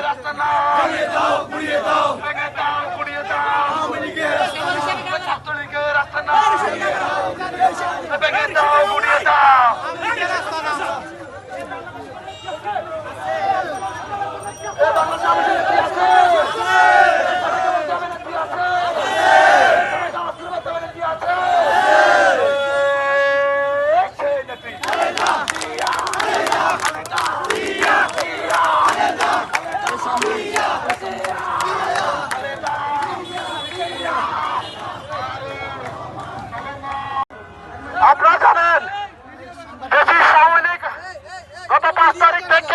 রাস্তা রাস্তা না। তারিখ থেকে